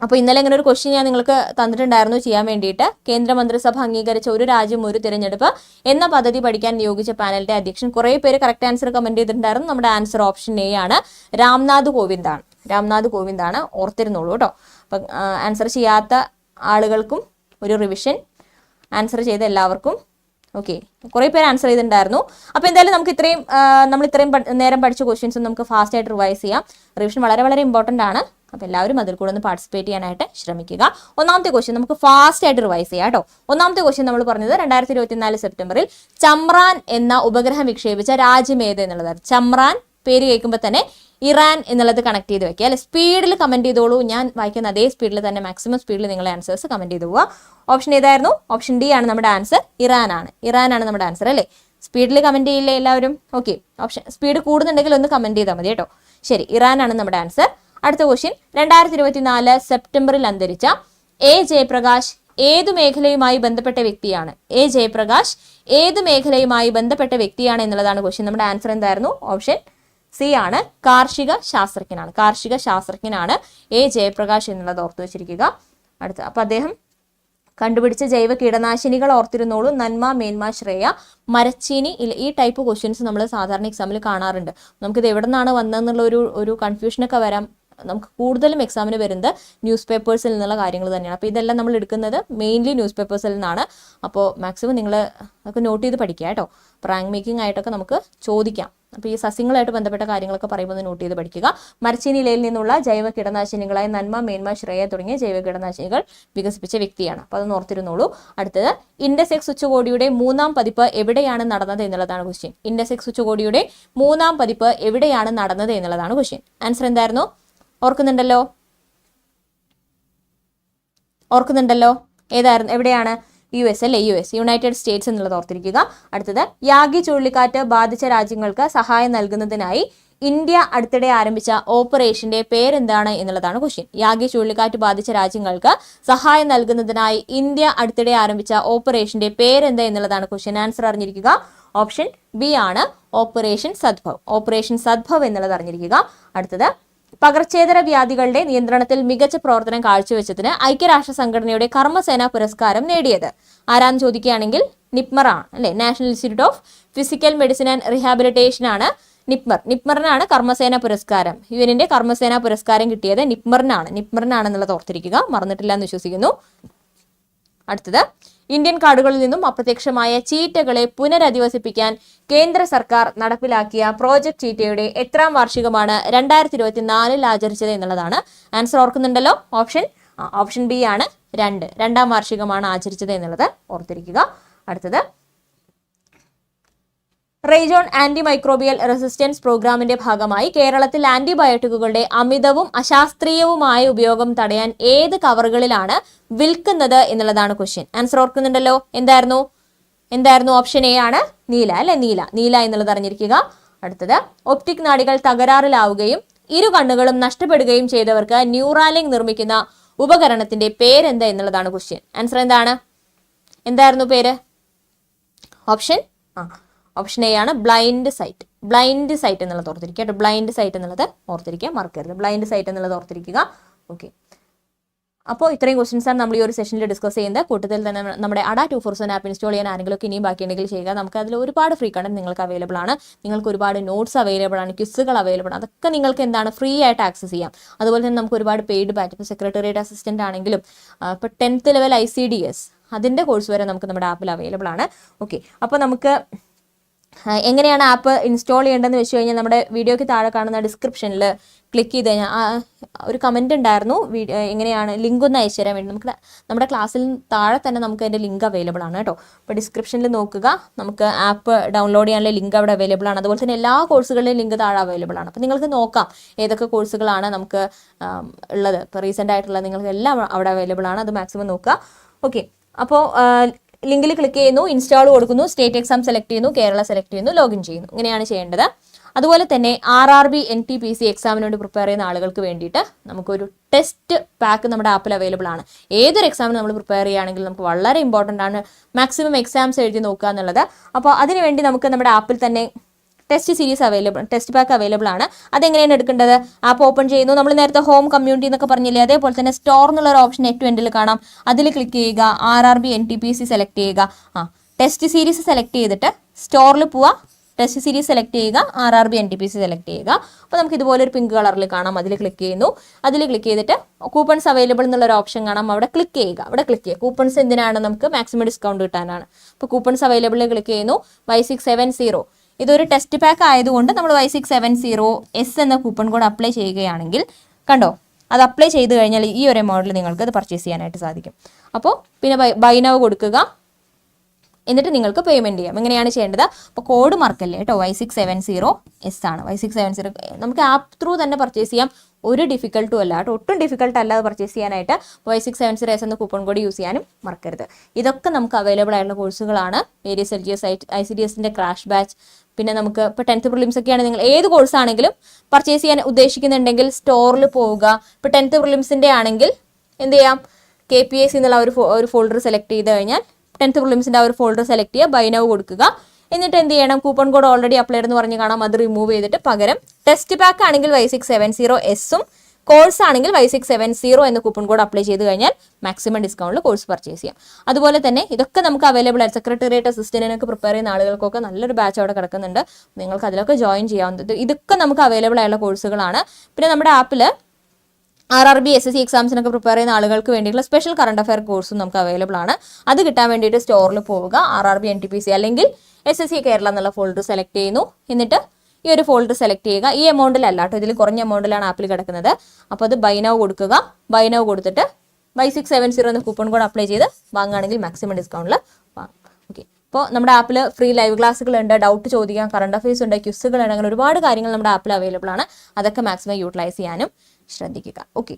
അപ്പോൾ ഇന്നലെ ഇങ്ങനെ ഒരു ക്വസ്റ്റ്യൻ ഞാൻ നിങ്ങൾക്ക് തന്നിട്ടുണ്ടായിരുന്നു ചെയ്യാൻ വേണ്ടിയിട്ട്. കേന്ദ്രമന്ത്രിസഭ അംഗീകരിച്ച ഒരു രാജ്യം ഒരു തിരഞ്ഞെടുപ്പ് എന്ന പദ്ധതി പഠിക്കാൻ നിയോഗിച്ച പാനലിന്റെ അധ്യക്ഷൻ കുറേ പേര് കറക്റ്റ് ആൻസർ കമന്റ് ചെയ്തിട്ടുണ്ടായിരുന്നു. നമ്മുടെ ആൻസർ ഓപ്ഷൻ എ ആണ്. രാംനാഥ് കോവിന്ദാണ്. രാംനാഥ് കോവിന്ദാണ്. ഓർത്തിരുന്നുള്ളൂ കേട്ടോ. അപ്പം ആൻസർ ചെയ്യാത്ത ആളുകൾക്കും ഒരു റിവിഷൻ ആൻസർ ചെയ്ത എല്ലാവർക്കും. ഓക്കെ കുറേ പേര് ആൻസർ ചെയ്തിട്ടുണ്ടായിരുന്നു. അപ്പോൾ എന്തായാലും നമുക്ക് ഇത്രയും നമ്മൾ ഇത്രയും നേരം പഠിച്ച ക്വസ്റ്റ്യൻസ് നമുക്ക് ഫാസ്റ്റ് ആയിട്ട് റിവൈസ് ചെയ്യാം. റിവിഷൻ വളരെ വളരെ ഇമ്പോർട്ടന്റ് ആണ്. അപ്പോൾ എല്ലാവരും അതിൽ കൂടെ ഒന്ന് പാർട്ടിസിപ്പേറ്റ് ചെയ്യാനായിട്ട് ശ്രമിക്കുക. ഒന്നാമത്തെ ക്വസ്റ്റ്യൻ നമുക്ക് ഫാസ്റ്റ് ആയിട്ട് റിവൈസ് ചെയ്യാം കേട്ടോ. ഒന്നാമത്തെ ക്വസ്റ്റ്യൻ നമ്മൾ പറഞ്ഞത് രണ്ടായിരത്തി ഇരുപത്തിനാല് സെപ്റ്റംബറിൽ ചമ്രാൻ എന്ന ഉപഗ്രഹം വിക്ഷേപിച്ച രാജ്യം എന്നുള്ളതാണ്. ചമ്രാൻ പേര് കേൾക്കുമ്പോൾ തന്നെ ഇറാൻ എന്നുള്ളത് കണക്ട് ചെയ്ത് വെക്കുക. അല്ലെ? സ്പീഡിൽ കമന്റ് ചെയ്തോളൂ. ഞാൻ വായിക്കുന്ന അതേ സ്പീഡിൽ തന്നെ മാക്സിമം സ്പീഡിൽ നിങ്ങളെ ആൻസേഴ്സ് കമന്റ് ചെയ്ത് പോവുക. ഓപ്ഷൻ ഏതായിരുന്നു? ഓപ്ഷൻ ഡി ആണ് നമ്മുടെ ആൻസർ ഇറാൻ ആണ്. ഇറാൻ ആണ് നമ്മുടെ ആൻസർ അല്ലേ? സ്പീഡിൽ കമന്റ് ചെയ്യില്ലേ എല്ലാവരും? ഓക്കെ ഓപ്ഷൻ സ്പീഡ് കൂടുന്നുണ്ടെങ്കിൽ ഒന്ന് കമന്റ് ചെയ്താൽ മതി കേട്ടോ. ശരി. ഇറാൻ ആണ് നമ്മുടെ ആൻസർ അടുത്ത ക്വസ്റ്റ്യൻ രണ്ടായിരത്തി ഇരുപത്തിനാല് സെപ്റ്റംബറിൽ അന്തരിച്ച എ ജയപ്രകാശ് ഏതു മേഖലയുമായി ബന്ധപ്പെട്ട വ്യക്തിയാണ്? എ ജയപ്രകാശ് ഏതു മേഖലയുമായി ബന്ധപ്പെട്ട വ്യക്തിയാണ് എന്നുള്ളതാണ് ക്വസ്റ്റ്യൻ നമ്മുടെ ആൻസർ എന്തായിരുന്നു? ഓപ്ഷൻ സി ആണ്. കാർഷിക ശാസ്ത്രജ്ഞനാണ്. കാർഷിക ശാസ്ത്രജ്ഞനാണ് എ ജയപ്രകാശ് എന്നുള്ളത് ഓർത്തു വെച്ചിരിക്കുക. അടുത്ത അപ്പൊ അദ്ദേഹം കണ്ടുപിടിച്ച ജൈവ കീടനാശിനികൾ ഓർത്തിരുന്നോളൂ. നന്മ മേന്മ ശ്രേയ മരച്ചീനി ഈ ടൈപ്പ് ക്വസ്റ്റ്യൻസ് നമ്മൾ സാധാരണ എക്സാമിൽ കാണാറുണ്ട്. നമുക്കിത് എവിടെ നിന്നാണ് വന്നതെന്നുള്ള ഒരു ഒരു കൺഫ്യൂഷനൊക്കെ വരാം. നമുക്ക് കൂടുതലും എക്സാമിന് വരുന്നത് ന്യൂസ് പേപ്പേഴ്സിൽ നിന്നുള്ള കാര്യങ്ങൾ തന്നെയാണ്. അപ്പോൾ ഇതെല്ലാം നമ്മൾ എടുക്കുന്നത് മെയിൻലി ന്യൂസ് പേപ്പേഴ്സിൽ നിന്നാണ്. അപ്പോൾ മാക്സിമം നിങ്ങൾ അതൊക്കെ നോട്ട് ചെയ്ത് പഠിക്കുക കേട്ടോ. റാങ്ക് മേക്കിംഗ് ആയിട്ടൊക്കെ നമുക്ക് ചോദിക്കാം. അപ്പോൾ ഈ സസ്യങ്ങളായിട്ട് ബന്ധപ്പെട്ട കാര്യങ്ങളൊക്കെ പറയുമ്പോൾ നോട്ട് ചെയ്ത് പഠിക്കുക. മരച്ചീനി ഇലയിൽ നിന്നുള്ള ജൈവ കീടനാശിനികളായ നന്മ മേന്മ ശ്രേയ തുടങ്ങിയ ജൈവ കീടനാശിനികൾ വികസിപ്പിച്ച വ്യക്തിയാണ്. അപ്പോൾ അത് ഓർത്തിരുന്നോളൂ. അടുത്തത് ഇൻഡസെക്സ് ഉച്ചകോടിയുടെ മൂന്നാം പതിപ്പ് എവിടെയാണ് നടന്നത് എന്നുള്ളതാണ് ക്വസ്റ്റ്യൻ ഇൻഡസെക്സ് ഉച്ചകോടിയുടെ മൂന്നാം പതിപ്പ് എവിടെയാണ് നടന്നത് എന്നുള്ളതാണ് ക്വസ്റ്റ്യൻ ആൻസർ എന്തായിരുന്നു? ഓർക്കുന്നുണ്ടല്ലോ? ഓർക്കുന്നുണ്ടല്ലോ? ഏതായിരുന്നു? എവിടെയാണ്? യു എസ് അല്ലേ? U S. യുണൈറ്റഡ് സ്റ്റേറ്റ്സ് എന്നുള്ളത് ഓർത്തിരിക്കുക. അടുത്തത് യാഗി ചുഴലിക്കാറ്റ് ബാധിച്ച രാജ്യങ്ങൾക്ക് സഹായം നൽകുന്നതിനായി ഇന്ത്യ അടുത്തിടെ ആരംഭിച്ച ഓപ്പറേഷന്റെ പേരെന്താണ് എന്നുള്ളതാണ് ക്വസ്റ്റ്യൻ യാഗി ചുഴലിക്കാറ്റ് ബാധിച്ച രാജ്യങ്ങൾക്ക് സഹായം നൽകുന്നതിനായി ഇന്ത്യ അടുത്തിടെ ആരംഭിച്ച ഓപ്പറേഷന്റെ പേരെന്ത് എന്നുള്ളതാണ് ക്വസ്റ്റ്യൻ ആൻസർ അറിഞ്ഞിരിക്കുക. ഓപ്ഷൻ ബി ആണ് ഓപ്പറേഷൻ സദ്ഭവ്. ഓപ്പറേഷൻ സദ്ഭവ് എന്നുള്ളത് അറിഞ്ഞിരിക്കുക. അടുത്തത് പകർച്ചേതര വ്യാധികളുടെ നിയന്ത്രണത്തിൽ മികച്ച പ്രവർത്തനം കാഴ്ചവെച്ചതിന് ഐക്യരാഷ്ട്ര സംഘടനയുടെ കർമ്മസേനാ പുരസ്കാരം നേടിയത്. ആരാന്ന് ചോദിക്കുകയാണെങ്കിൽ നിപ്മർ ആണ് അല്ലെ? National Institute of Physical Medicine and Rehabilitation ആണ് നിപ്മർ. നിപ്മറിനാണ് കർമ്മസേന പുരസ്കാരം. യു എന്നിന്റെ കർമ്മസേന പുരസ്കാരം കിട്ടിയത് നിപ്മറിനാണ്. നിപ്മറിനാണെന്നുള്ളത് ഓർത്തിരിക്കുക. മറന്നിട്ടില്ല എന്ന് വിശ്വസിക്കുന്നു. അടുത്തത്. ഇന്ത്യൻ കാടുകളിൽ നിന്നും അപ്രത്യക്ഷമായ ചീറ്റകളെ പുനരധിവസിപ്പിക്കാൻ കേന്ദ്ര സർക്കാർ നടപ്പിലാക്കിയ പ്രോജക്ട് ചീറ്റയുടെ എത്രാം വാർഷികമാണ് രണ്ടായിരത്തി ഇരുപത്തി നാലിൽ ആചരിച്ചത് എന്നുള്ളതാണ്. ആൻസർ ഓർക്കുന്നുണ്ടല്ലോ? ഓപ്ഷൻ ഓപ്ഷൻ ബി ആണ്. രണ്ട്. രണ്ടാം വാർഷികമാണ് ആചരിച്ചത് എന്നുള്ളത് ഓർത്തിരിക്കുക. അടുത്തത്. റേജോൺ ആന്റി മൈക്രോബിയൽ റെസിസ്റ്റൻസ് പ്രോഗ്രാമിന്റെ ഭാഗമായി കേരളത്തിൽ ആന്റിബയോട്ടിക്കുകളുടെ അമിതവും അശാസ്ത്രീയവുമായ ഉപയോഗം തടയാൻ ഏത് കവറുകളിലാണ് വിൽക്കുന്നത് എന്നുള്ളതാണ് ക്വസ്റ്റ്യൻ ആൻസർ ഓർക്കുന്നുണ്ടല്ലോ? എന്തായിരുന്നു? എന്തായിരുന്നു ഓപ്ഷൻ എ ആണ്? നീല അല്ലെ? നീല. നീല എന്നുള്ളത് അറിഞ്ഞിരിക്കുക. അടുത്തത് ഒപ്റ്റിക് നാടികൾ തകരാറിലാവുകയും ഇരു കണ്ണുകളും നഷ്ടപ്പെടുകയും ചെയ്തവർക്ക് ന്യൂറാലിംഗ് നിർമ്മിക്കുന്ന ഉപകരണത്തിന്റെ പേരെന്താ എന്നുള്ളതാണ് ക്വസ്റ്റ്യൻ ആൻസർ എന്താണ്? എന്തായിരുന്നു പേര്? ഓപ്ഷൻ ആ. ഓപ്ഷൻ എ ആണ് ബ്ലൈൻഡ് സൈറ്റ് ബ്ലൈൻഡ് സൈറ്റ് എന്നുള്ളത് ഓർത്തിരിക്കുക. കേട്ടോ ബ്ലൈൻഡ് സൈറ്റ് എന്നുള്ളത് ഓർത്തിരിക്കുക. മറക്കരുത് ബ്ലൈൻഡ് സൈറ്റ് എന്നുള്ളത് ഓർത്തിരിക്കുക. ഓക്കെ അപ്പോൾ ഇത്രയും ക്വസ്റ്റൻസ് ആണ് നമ്മൾ ഈ ഒരു സെഷനിൽ ഡിസ്കസ് ചെയ്യുന്നത്. കൂട്ടത്തിൽ തന്നെ നമ്മുടെ Adda two four seven app install ചെയ്യാൻ ആരെങ്കിലും ഒക്കെ ഇനിയും ബാക്കിയുണ്ടെങ്കിൽ ചെയ്യുക. നമുക്ക് അതിൽ ഒരുപാട് ഫ്രീ കണ്ടന്റ് നിങ്ങൾക്ക് അവൈലബിൾ ആണ്. നിങ്ങൾക്ക് ഒരുപാട് നോട്ട്സ് അവൈലബിൾ ആണ് ക്വിസുകൾ അവൈലബിൾ ആണ്. അതൊക്കെ നിങ്ങൾക്ക് എന്താണ് ഫ്രീ ആയിട്ട് ആക്സസ് ചെയ്യാം. അതുപോലെ തന്നെ നമുക്ക് ഒരുപാട് പെയ്ഡ് ബാറ്റ് ഇപ്പോൾ സെക്രട്ടേറിയറ്റ് അസിസ്റ്റന്റ് ആണെങ്കിലും ഇപ്പോൾ tenth level I C D S അതിന്റെ കോഴ്സ് വരെ നമുക്ക് നമ്മുടെ ആപ്പിൽ അവൈലബിൾ ആണ്. ഓക്കെ അപ്പോൾ നമുക്ക് എങ്ങനെയാണ് ആപ്പ് ഇൻസ്റ്റാൾ ചെയ്യേണ്ടതെന്ന് വെച്ച് കഴിഞ്ഞാൽ നമ്മുടെ വീഡിയോയ്ക്ക് താഴെ കാണുന്ന ഡിസ്ക്രിപ്ഷനിൽ ക്ലിക്ക് ചെയ്ത് കഴിഞ്ഞാൽ ഒരു കമന്റ് ഉണ്ടായിരുന്നു. വീഡിയോ എങ്ങനെയാണ് ലിങ്ക് ഒന്ന് അയച്ചു തരാൻ വേണ്ടി. നമുക്ക് നമ്മുടെ ക്ലാസ്സിൽ താഴെ തന്നെ നമുക്ക് അതിന്റെ ലിങ്ക് അവൈലബിൾ ആണ് കേട്ടോ. അപ്പോൾ ഡിസ്ക്രിപ്ഷനിൽ നോക്കുക. നമുക്ക് ആപ്പ് ഡൗൺലോഡ് ചെയ്യാനുള്ള ലിങ്ക് അവിടെ അവൈലബിൾ ആണ്. അതുപോലെ തന്നെ എല്ലാ കോഴ്സുകളിലെയും ലിങ്ക് താഴെ അവൈലബിൾ ആണ്. അപ്പോൾ നിങ്ങൾക്ക് നോക്കാം ഏതൊക്കെ കോഴ്സുകളാണ് നമുക്ക് ഉള്ളത്. ഇപ്പോൾ റീസെന്റ് ആയിട്ടുള്ള നിങ്ങൾക്ക് എല്ലാം അവിടെ അവൈലബിൾ ആണ്. അത് മാക്സിമം നോക്കുക. ഓക്കെ അപ്പോൾ ലിങ്കിൽ ക്ലിക്ക് ചെയ്യുന്നു ഇൻസ്റ്റാൾ കൊടുക്കുന്നു സ്റ്റേറ്റ് എക്സാം സെലക്ട് ചെയ്യുന്നു കേരള സെലക്ട് ചെയ്യുന്നു ലോഗിൻ ചെയ്യുന്നു. ഇങ്ങനെയാണ് ചെയ്യേണ്ടത്. അതുപോലെ തന്നെ R R B N T P C എക്സാമിന് വേണ്ടി പ്രിപ്പയർ ചെയ്യുന്ന ആളുകൾക്ക് വേണ്ടിയിട്ട് നമുക്കൊരു ടെസ്റ്റ് പാക്ക് നമ്മുടെ ആപ്പിൽ അവൈലബിൾ ആണ്. ഏതൊരു എക്സാമിന് നമ്മൾ പ്രിപ്പയർ ചെയ്യുകയാണെങ്കിൽ നമുക്ക് വളരെ ഇമ്പോർട്ടന്റ് ആണ്. മാക്സിമം എക്സാംസ് എഴുതി നോക്കുക എന്നുള്ളത്. അപ്പോൾ അതിനുവേണ്ടി നമുക്ക് നമ്മുടെ ആപ്പിൽ തന്നെ test series available test pack available ആണ്. അതെങ്ങനെയാണ് എടുക്കേണ്ടത്? ആപ്പ് ഓപ്പൺ ചെയ്യുന്നു. നമ്മൾ നേരത്തെ ഹോം കമ്മ്യൂണിറ്റി എന്നൊക്കെ പറഞ്ഞില്ലേ? അതേപോലെ തന്നെ സ്റ്റോർ എന്നുള്ള ഒരു ഓപ്ഷൻ ഏറ്റവും എൻഡിൽ കാണാം. അതിൽ ക്ലിക്ക് ചെയ്യുക R R B N T P C select ചെയ്യുക. ആ ടെസ്റ്റ് സീരീസ് സെലക്ട് ചെയ്തിട്ട് സ്റ്റോറിൽ പോവുക ടെസ്റ്റ് സീരീസ് സെലക്ട് ചെയ്യുക R R B N T P C select ചെയ്യുക. അപ്പോൾ നമുക്ക് ഇതുപോലെ ഒരു പിങ്ക് കളറിൽ കാണാം. അതിൽ ക്ലിക്ക് ചെയ്യുന്നു. അതിൽ ക്ലിക്ക് ചെയ്തിട്ട് കൂപ്പൺസ് അവൈലബിൾ എന്നുള്ള ഒരു ഓപ്ഷൻ കാണാം. അവിടെ ക്ലിക്ക് ചെയ്യുക. അവിടെ ക്ലിക്ക് ചെയ്യുക. കൂപ്പൺസ് എന്തിനാണ്? നമുക്ക് മാക്സിമം ഡിസ്കൗണ്ട് കിട്ടാനാണ്. അപ്പോൾ കൂപ്പൺസ് അവൈലബിൾ ക്ലിക്ക് ചെയ്യുന്നു. വൈ സിക്സ് സെവൻ സീറോ ഇതൊരു ടെസ്റ്റ് പാക്ക് ആയതുകൊണ്ട് നമ്മൾ Y six seven zero S എന്ന കൂപ്പൺ കോഡ് അപ്ലൈ ചെയ്യുകയാണെങ്കിൽ കണ്ടോ? അത് അപ്ലൈ ചെയ്ത് കഴിഞ്ഞാൽ ഈ ഒരു എമൗണ്ടിൽ നിങ്ങൾക്ക് അത് പർച്ചേസ് ചെയ്യാനായിട്ട് സാധിക്കും. അപ്പോൾ പിന്നെ ബൈനവ് കൊടുക്കുക. എന്നിട്ട് നിങ്ങൾക്ക് പേയ്മെന്റ് ചെയ്യാം. എങ്ങനെയാണ് ചെയ്യേണ്ടത്. അപ്പോൾ കോഡ് മറക്കല്ലേ കേട്ടോ Y six seven zero S ആണ്. വൈ സിക്സ് സെവൻ സീറോ നമുക്ക് ആപ്പ് ത്രൂ തന്നെ പർച്ചേസ് ചെയ്യാം. ഒരു ഡിഫിക്കൽട്ടും അല്ല. കേട്ടോ ഒട്ടും ഡിഫിക്കൽട്ട് അല്ലാതെ പർച്ചേസ് ചെയ്യാനായിട്ട് Y six seven zero S എന്ന കൂപ്പൺ കോഡ് യൂസ് ചെയ്യാനും മറക്കരുത്. ഇതൊക്കെ നമുക്ക് അവൈലബിൾ ആയിട്ടുള്ള കോഴ്സുകളാണ് various L G S I C D എസിന്റെ ക്രാഷ് ബാച്ച് പിന്നെ നമുക്ക് ഇപ്പോൾ ടെൻത്ത് പ്രിലിംസ് ഒക്കെയാണ് നിങ്ങൾ ഏത് കോഴ്സ് ആണെങ്കിലും പർച്ചേസ് ചെയ്യാൻ ഉദ്ദേശിക്കുന്നുണ്ടെങ്കിൽ സ്റ്റോറിൽ പോവുക. ഇപ്പോൾ ടെൻത്ത് പ്രിലിംസിന്റെ ആണെങ്കിൽ എന്ത് ചെയ്യാം? കെ പി എസ് എന്നുള്ള ഒരു ഒരു ഫോൾഡർ സെലക്ട് ചെയ്ത് കഴിഞ്ഞാൽ ടെൻത്ത് പ്രിലിംസിന്റെ ആ ഒരു ഫോൾഡർ സെലക്ട് ചെയ്യുക ബൈ നൗ കൊടുക്കുക. എന്നിട്ട് എന്ത് ചെയ്യണം? കൂപ്പൺ കോഡ് ഓൾറെഡി അപ്ലൈഡ് എന്ന് പറഞ്ഞ് കാണാം. അത് റിമൂവ് ചെയ്തിട്ട് പകരം ടെസ്റ്റ് പാക്ക് ആണെങ്കിൽ വൈ സിക്സ് സെവൻ സീറോ എസും കോഴ്സ് ആണെങ്കിൽ വൈ സിക്സ് സെവൻ സീറോ എന്ന കൂപ്പൺ കോഡ് അപ്ലൈ ചെയ്ത് കഴിഞ്ഞാൽ മാക്സിമം ഡിസ്കൗണ്ടിൽ കോഴ്സ് പർച്ചേസ് ചെയ്യാം. അതുപോലെ തന്നെ ഇതൊക്കെ നമുക്ക് അവൈലബിൾ ആണ് സെക്രട്ടേറിയറ്റ് അസിസ്റ്റന്റിനൊക്കെ പ്രിപ്പയർ ചെയ്യുന്ന ആളുകൾക്കൊക്കെ നല്ലൊരു ബാച്ച് അവിടെ കിടക്കുന്നുണ്ട്. നിങ്ങൾക്ക് അതിലൊക്കെ ജോയിൻ ചെയ്യാവുന്നത് ഇതൊക്കെ നമുക്ക് അവൈലബിൾ ആയുള്ള കോഴ്സുകളാണ് പിന്നെ നമ്മുടെ ആപ്പിൽ R R B S S C എക്സാംസിനൊക്കെ prepare ചെയ്യുന്ന ആളുകൾക്ക് വേണ്ടിയിട്ടുള്ള സ്പെഷ്യൽ കറണ്ട് അഫയർ കോഴ്സും നമുക്ക് അവൈലബിൾ ആണ്. അത് കിട്ടാൻ വേണ്ടിയിട്ട് സ്റ്റോറിൽ പോവുക R R B N T P C അല്ലെങ്കിൽ എസ് എസ് സി കേരള എന്നുള്ള ഫോൾഡർ സെലക്ട് ചെയ്യുന്നു. എന്നിട്ട് ഈ ഒരു ഫോൾഡർ സെലക്ട് ചെയ്യുക. ഈ എമൗണ്ടിലല്ല കേട്ടോ ഇതിൽ കുറഞ്ഞ എമൗണ്ടിലാണ് ആപ്പിൽ കിടക്കുന്നത്. അപ്പോൾ അത് ബൈനവ് കൊടുക്കുക. ബൈനവ് കൊടുത്തിട്ട് ബൈ സിക്സ് സെവൻ സീറോ എന്ന കൂപ്പൺ കോഡ് അപ്ലൈ ചെയ്ത് വാങ്ങുകയാണെങ്കിൽ മാക്സിമം ഡിസ്കൗണ്ടിൽ വാങ്ങാം ഓക്കെ ഇപ്പോൾ നമ്മുടെ ആപ്പിൽ ഫ്രീ ലൈവ് ക്ലാസ്സുകളുണ്ട് ഡൗട്ട് ചോദിക്കാം കറണ്ട് അഫയേഴ്സ് ഉണ്ട് ക്യുസുകളുണ്ട് അങ്ങനെ ഒരുപാട് കാര്യങ്ങൾ നമ്മുടെ ആപ്പിൽ അവൈലബിൾ ആണ്. അതൊക്കെ മാക്സിമം യൂട്ടിലൈസ് ചെയ്യാനും ശ്രദ്ധിക്കുക. ഓക്കെ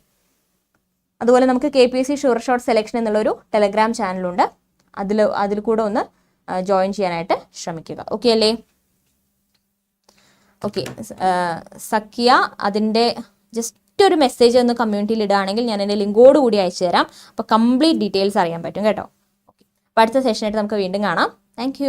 അതുപോലെ നമുക്ക് K P S C sure short selection എന്നുള്ളൊരു ടെലഗ്രാം ചാനലുണ്ട് അതിൽ അതിൽ കൂടെ ഒന്ന് ജോയിൻ ചെയ്യാനായിട്ട് ശ്രമിക്കുക. ഓക്കെ അല്ലേ? ഓക്കെ സഖ്യ അതിന്റെ ജസ്റ്റ് ഒരു മെസ്സേജ് ഒന്ന് കമ്മ്യൂണിറ്റിയിൽ ഇടുകയാണെങ്കിൽ ഞാൻ എന്റെ ലിങ്കോട് കൂടി അയച്ചു തരാം. അപ്പോൾ കംപ്ലീറ്റ് ഡീറ്റെയിൽസ് അറിയാൻ പറ്റും കേട്ടോ. ഓക്കെ അപ്പോൾ അടുത്ത സെഷനായിട്ട് നമുക്ക് വീണ്ടും കാണാം. താങ്ക്